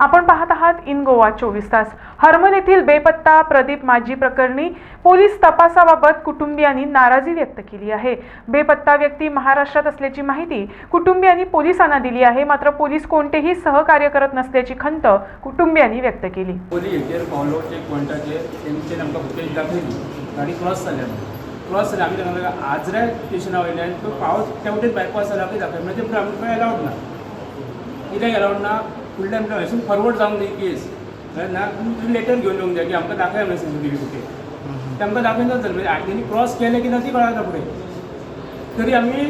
आपण पाहत आहात इन गोवा चोवीस तास. हरमल येथील बेपत्ता प्रदीप माजी प्रकरणी पोलीस तपासाबाबत कुटुंबियांनी नाराजी व्यक्त केली आहे. बेपत्ता व्यक्ती महाराष्ट्रात असल्याची माहिती कुटुंबियांनी पोलिसांना दिली आहे. मात्र पोलीस कोणतेही सहकार्य करत नसल्याची खंत कुटुंबियांनी व्यक्त केली. क्रॉस जाल्या क्रॉस जाल्या आमी तांकां आजऱ्या स्टेशना वयल्यान तो पावस तेवटेच बायपास जाला की दाखय म्हणजे ते आमकां अलावड ना कित्याक अलावड ना फुडल्यान आमकां हयसून फॉरवर्ड जावंक जाय केस ना तुमी लेटर घेवन येवंक जाय की आमकां दाखय म्हणून C C T V footage ते आमकां दाखयनात जालें म्हणजे तेणी क्रॉस केलें की ना ती कळना फुडें तरी आमी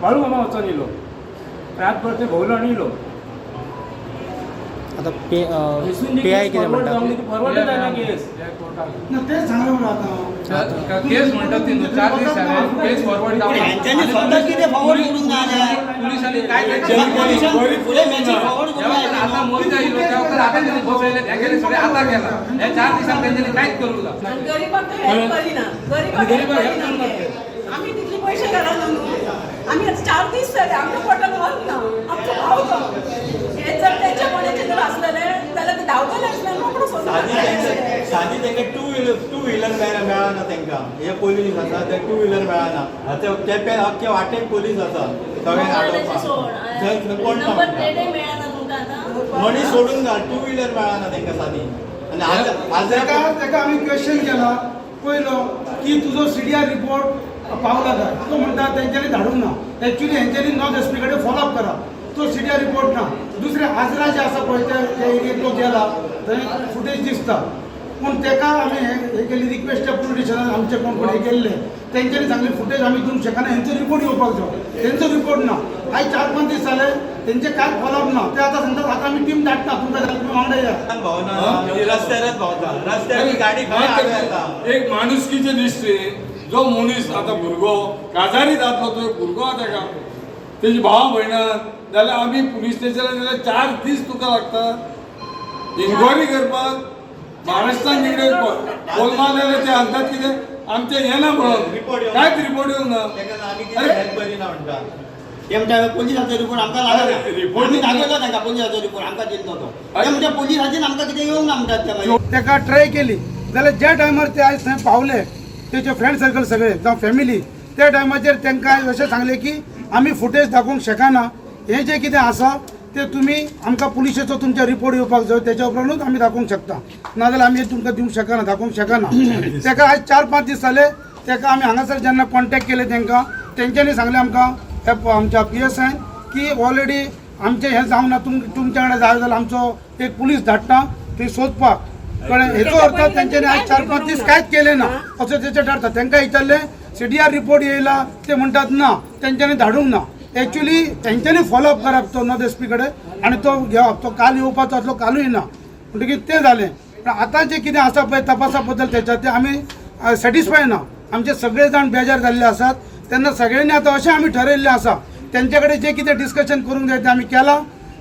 वाळू मामा वचोन येयलो रातभर ते भोंवलो आनी येयलो आता पे पे आय कितें म्हणटा फॉरवर्ड जायना केस ना तेच सांगलं म्हणून आता. केस म्हणतात ती चार दीस जाले केस फॉरवर्ड त्यांनी स्वतः किती फॉरवर्ड करून जाणार पोलिसांनी काय फुले मॅची फॉरवर्ड करून आता जाणार. मोर्चा येयलो तेव्हा आता त्यांनी बसयले हे गेले सगळे आता गेला हे चार दिसांक तेंच्यांनी कांयच करूंक ना गरिबांक हेल्प करिना गरिबांक हेल्प करिना ते. आम्ही तितले पैसे घालना न्हू आम्ही आता चार दीस जाले आमच्या पोटात वच ना आमचो भाव तो हे जर तेंच्या कोणाचे जर असलेले जाल्यार ते धांवतले आसले रोकडो सादी तेंका टू व्हिलर टू व्हिलर मेळना मेळना तेंका हे पोलीस आसा ते टू व्हिलर मेळना आतां केपें अख्खे वाटेक पोलीस आसा सगळ्यांक आडोवपाक कोण. मणी सोडून घाल टू व्हिलर मेळना तेंका सादी आनी आज आज तेका आम्ही क्वेश्चन केला. पयलो की तुजो सीडीआर रिपोर्ट पावला काय तो म्हणटा तेंच्यांनी धाडूंक ना. एक्च्युली हेंच्यांनी नॉर्थ एस पी कडेन फॉलोअप करा. तो सीडीआर रिपोर्ट ना. दुसरे आजरा जे आसा पळय त्या एरियेक तो गेला. थंय फुटेज दिसता. पूण तेका आमी हे हे केली रिक्वेस्ट त्या पुलीस स्टेशनान आमचे कोण कोण हे केल्ले तेंच्यांनी सांगले फुटेज आमी दिवंक शकना हेंचो रिपोर्ट येवपाक जाय तेंचो रिपोर्ट ना. आयज चार पांच दीस जाले तेंचे कांय फॉलोअप ना? ते आतां सांगतात आतां आमी टीम धाडटा तुमकां जाल्यार तुमी वांगडा या. भावना. रस्त्यारच भावता रस्त्यार ही गाडी एक माणुसकीचे दिसते. जो मनीस आता भुरगो काजारी जातलो तो भुरगो तेका तेजी भाव भयणां जाल्यार आमी पुलीस स्टेशनार जाल्यार चार दीस तुका लागता इन्क्वायरी करपाक महाराष्ट्रान तिकडे कोलमा जाल्यार ते सांगतात कितें आमचे हे ना म्हणून. कांयच रिपोर्ट येवंक ना तेका आमी कितें अरे, हेल्प करिना म्हणटा पोलिसाचो रिपोर्ट आमकां लागना अरे, report- आमी दाखयलो तांकां पोलिसाचो रिपोर्ट आमकां दिलो तो ते म्हणजे पोलिसाचेर आमकां कितें येवंक ना म्हणटात तेका ट्राय केली? जाल्यार ज्या टायमार ते आयज थंय पावले तेचे फ्रेंड सर्कल सगळे जावं फॅमिली त्या टायमाचेर तांकां अशें सांगलें की आमी फुटेज दाखोवंक शकना हें जें कितें आसा ते तुमी आमकां पुलिशेचो तुमच्या रिपोर्ट येवपाक जाय तेच्या उपरांतूच आमी दाखोवंक शकता. नाजाल्यार आमी तुमकां दिवंक शकना दाखोवंक शकना. तेका आयज चार पांच दीस जाले तेका आमी हांगासर जेन्ना कॉन्टेक्ट केले तांकां तेंच्यांनी सांगलें आमकां हे आमच्या पी एस आयन की ऑलरेडी आमचें हें जावंक ना तुम तुमच्या कडेन जाय जाल्यार आमचो एक पुलीस धाडटा थंय सोदपाक. कळ्ळें? हेचो अर्थ तेंच्यांनी आयज चार पांच दीस कांयच केलें ना. असो तेचेर थारता तेंकां विचारलें सी डी आर रिपोर्ट येयला? ते म्हणटात ना. तेंच्यांनी धाडूंक ना. एक्च्युली तेंच्यांनी फॉलोअप करप तो नॉर्थ एस कडेन आनी तो घेवप तो काल येवपाचो आसलो कालूय ना म्हणटकीर तें जालें पण आतां जें कितें आसा पळय तपासा बद्दल तेच्या ते आमी सॅटिस्फाय ना. आमचे सगळे जाण बेजार जाल्ले आसात तेन्ना सगळ्यांनी आतां अशें आमी ठरयल्लें आसा तेंचे कडेन जें कितें डिस्कशन करूंक जाय तें आमी केलां.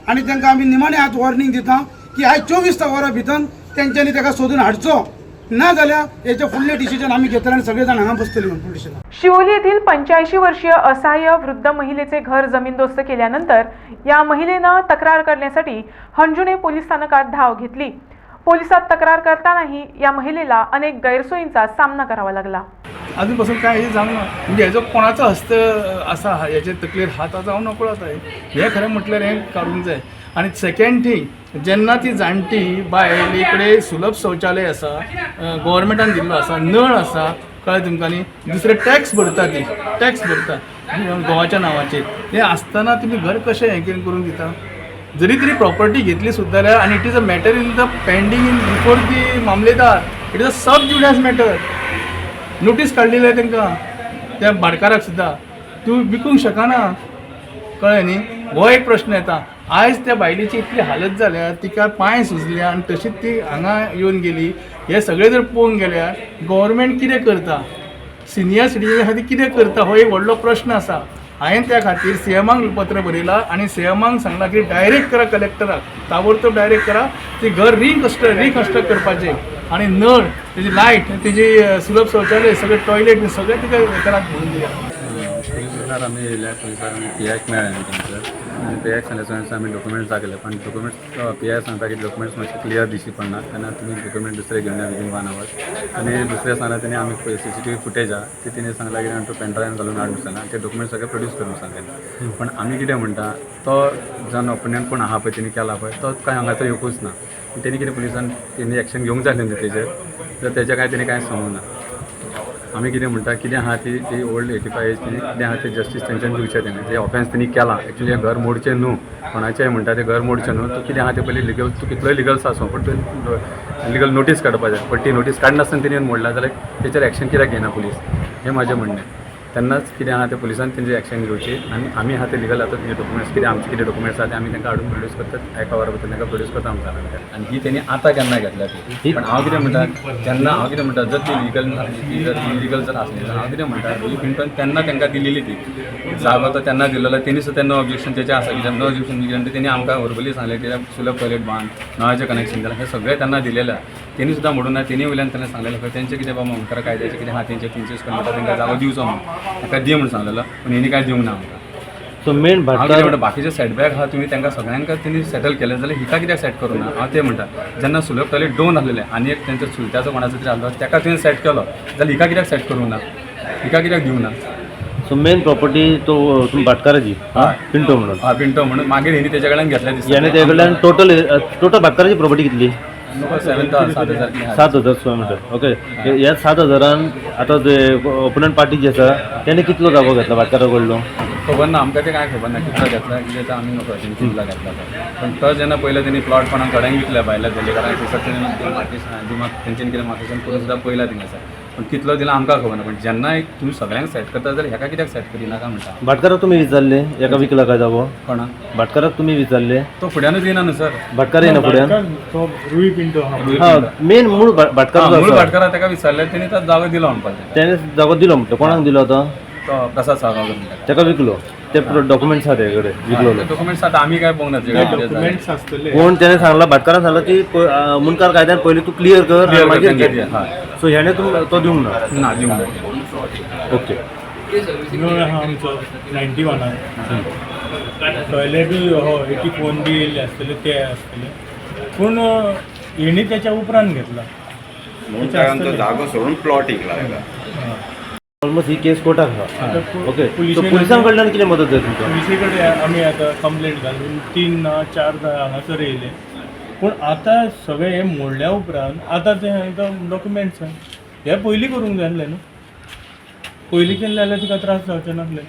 आनी तांकां आमी निमाणे हात वॉर्निंग दिता की आयज चोवीस वरां भितर तेंच्यांनी ताका सोदून हाडचो. ना जाल्यार हेचें फुडलें डिसिजन आमी घेतलें आनी सगळे जाण हांगा बसतलीं म्हणून शिवोली येथील पंच्याऐंशी वर्षीय असहाय्य वृद्ध महिलेचे घर जमीनदोस्त केल्यानंतर या महिलेनं तक्रार करण्यासाठी हंजुणे पोलीस स्थानकात धाव घेतली. पोलिसात तक्रार करतानाही या महिलेला अनेक गैरसोयींचा सामना करावा लागला. अजूनपासून काय हे ना म्हणजे हेजो कोणाचो हस्त आसा हेचे तकलेर हात हांव नकळो आता हे खरें म्हटल्यार हें काडूंक जाय आनी सेकंड थींग जेन्ना ती जाणटी बायल इकडे सुलभ शौचालय आसा गोवोरमेंटान दिल्लो आसा नळ आसा कळ्ळें तुमकां न्ही? दुसरे टॅक्स भरता ती टॅक्स भरता गोवाच्या नांवाचेर हें आसतना तुमी घर कशें हें करून दिता? जरी तरी प्रॉपर्टी घेतली सुद्दां जाल्यार आनी it is a matter in the pending in before the मामलेदार. It is a sub judice matter notice काडलेली आहे तांकां त्या भाटकाराक सुद्दां तूं विकूंक शकना? कळ्ळें न्ही? हो एक प्रश्न येता. आयज त्या बायलेची इतली हालत जाल्या तिका पांय सुजल्या आनी तशीच ती हांगा येवन गेली. हे सगळे जर पळोवंक गेल्यार गव्हर्मेंट कितें करता? सिनियर सिटीजन खातीर कितें करता? हो एक व्हडलो प्रश्न आसा हांवें त्या खातीर सीएमांक पत्र बरयलां आनी सीएमांक सांगलां की डायरेक्ट करा कलेक्टराक ताबडतोब डायरेक्ट करा. ती घर रिकन्स्ट्रक्ट रिकन्स्ट्रक्ट करपाचें. आनी नळ तेजी लायट तेजी सुलभ शौचालय सगळें टॉयलेट सगळें तिका घरांत म्हणून दिया पुलिसार आमी येयल्या पुलिसार आमी पियाक मेळ्ळें न्ही आनी पी आय सांगले आमी डॉक्युमेंट्स दाखयले पण डॉक्युमेंट्स पी आय सांगता की डॉक्युमेंट्स मातशे क्लियर दिशी पडना तेन्ना तुमी डॉक्युमेंट दुसरे घेवन या विदीन वन आवर आनी दुसरें सांगला तेणी आमी C C T V footage आहा. ती तेणी सांगला की तो पेनड्रायव्ह घालून हाडूंक सांगला ते डॉक्युमेंट सगळे प्रोड्यूस करूंक सांगले. पण आमी कितें म्हणटा तो जावन ओपिनियन कोण आहा पळय तेणी केला पळय तो कांय हांगासर येवकूच ना. तेणी कितें पुलिसान तेणी एक्शन घेवंक जाय न्ही तेजेर तर तेजें कांय तेणी कांय सांगूंक ना. आमी कितें म्हणटा कितें आहा ती ती ओल्ड एटी फाय एज तेणी कितें आहा ते जस्टीस तेंच्यान दिवचें तेणी ते ऑफेन्स तेणी केला एक्चुली घर मोडचें न्हू. कोणाचेंय म्हणटा ते घर मोडचें न्हू. तूं कितें आहा ते पयलीं लिगल तूं कितलोय लिगल्स आसूं पण तूं लिगल नोटीस काडपा जाय पण ती नोटीस काडनासतना तेणी मोडला जाल्यार तेचेर एक्शन कित्याक घेयना पुलीस? हें म्हाजें म्हणणें तेन्नाच कितें आहा ते पोलिसांनी तेंची एक्शन घेवची आनी आमी आहा ते लिगल आतां तेंचे डॉक्युमेंट्स कितें आमचे कितें डॉक्युमेंट्स आहा ते आमी तांकां हाडून प्रोड्यूस करतात एका वरा भितर तांकां प्रोड्यूस करता आमकां आनी ही तेणी आतां केन्ना घेतल्या ती. पण हांव कितें म्हणटा तेन्ना हांव कितें म्हणटा जर ती लिगल ती जर इलिगल जर आसली जाल्यार हांव कितें म्हणटा ही पण तेन्ना तांकां दिलेली ती. जागो तो तेन्ना दिलेलो तेणी सुद्दां तेन्ना ऑब्जेक्शन तेचें आसा कित्याक नो ऑब्जेक्शन तेणी आमकां वर्बली सांगलें कित्याक सुलभ टॉयलेट बांद नळाचें कनेक्शन जालां हें सगळें तेन्ना दिलेलें तेणी सुद्दां म्हणून ना तेणी वयल्यान तेन्ना सांगलेलें खंय तेंचें कितें बाबा मुंकर कायद्याचें कितें आहा तेंचें तिनशे स्क्वेअर मिटर तांकां जागो दिवचो म्हणून ताका दी म्हणून सांगलेलो पण हेणी कांय दिवंक ना आमकां सो मेन म्हणटा बाकीचे सेटबॅक आहा तुमी तांकां सगळ्यांक तेणी सेटल केले जाल्यार हिका कित्याक सेट करूं ना हांव तें म्हणटा जेन्ना सुलभ टॉयलेट दोन आसलेले आनी एक तेंचो चुलत्याचो कोणाचो तरी आसलो ताका तुवें सेट केलो? जाल्यार हिका कित्याक सेट करूं ना हिका कित्याक दिवं ना. सो मेन प्रॉपर्टी तो तुम भाटकाराची. पिंटो म्हणून. हा पिंटो म्हणून. मागीर हेणी कडल्यान घेतल्या दिसता याने त्या कडल्यान टोटल टोटल भाटकाराची प्रॉपर्टी कितली सेवन सात हजार स्क्वेअर मिटर ओके ह्या सात हजारान आतां जे ओपोनंट पार्टी जी आसा तेणे कितलो जागो घेतला? भाटकारा कडलो खबर ना आमकां ते काय खबर ना कितलो घेतला कितें तो आमी नकळो तेणी कितलो घेतला तो. पण तो जेन्ना पयलो तेणी प्लॉट कोणाक थोड्यांक विकल्या भायल्या वेलेकारांक थंयसर तेणी मार्केट दिमाग तेंच्यांनी कितें मार्केशन करून सुद्दां पयला थिंगासर पण कितलो दिला आमकां खबर ना पण जेन्ना एक तुमी सगळ्यांक सेट करता जाल्यार हेका कित्याक सेट करिनाका म्हणटा भाटकाराक तुमी विचारले एका विकला काय जागो कोणाक भाटकाराक तुमी विचारले. तो फुड्यानूच येना न्हू सर. भाटकार येना फुड्यान? तो रुई पिंटो हा. मेन मूळ भाटकार मूळ भाटकारा ताका विचारले तेणी तो जागो दिलो म्हणपाचें त्याने जागो दिलो म्हणटा कोणाक दिलो तो प्रसाद म्हणटा ताका विकलो? ते डॉक्युमेंट्स आहा तेजे कडेन विकलो. डॉक्युमेंट्स आता आमी काय पळोवंक ना पूण त्याने सांगला भाटकारान सांगला की मुनकार कायद्यान पयलीं तूं क्लियर कर मागीर घे. सो ह्याने तुम तो दिवंक ना? ना दिवंक ना. ओके आमचो नायन्टी वनान टॉयलेटूय हो एटी फोन बी येयल्ले आसतले ते आसतले पूण हेणी त्याच्या उपरांत घेतला? जागो सोडून प्लॉट विकला ऑलमोस्ट ही केस कोर्टाक आहा आतां ओके सो पुलिसां कडल्यान कितें मदत जाय तुमकां पुलिशे कडेन आमी आतां कंप्लेंट घालून तीन ना चार ना हांगासर येयले पूण आतां सगळें हें मोडल्या उपरांत आतां ते हांकां डॉक्युमेंट्स हे पयलीं करूंक जाय आसलें न्हू पयलीं केल्लें जाल्यार तुका त्रास जावचे नासले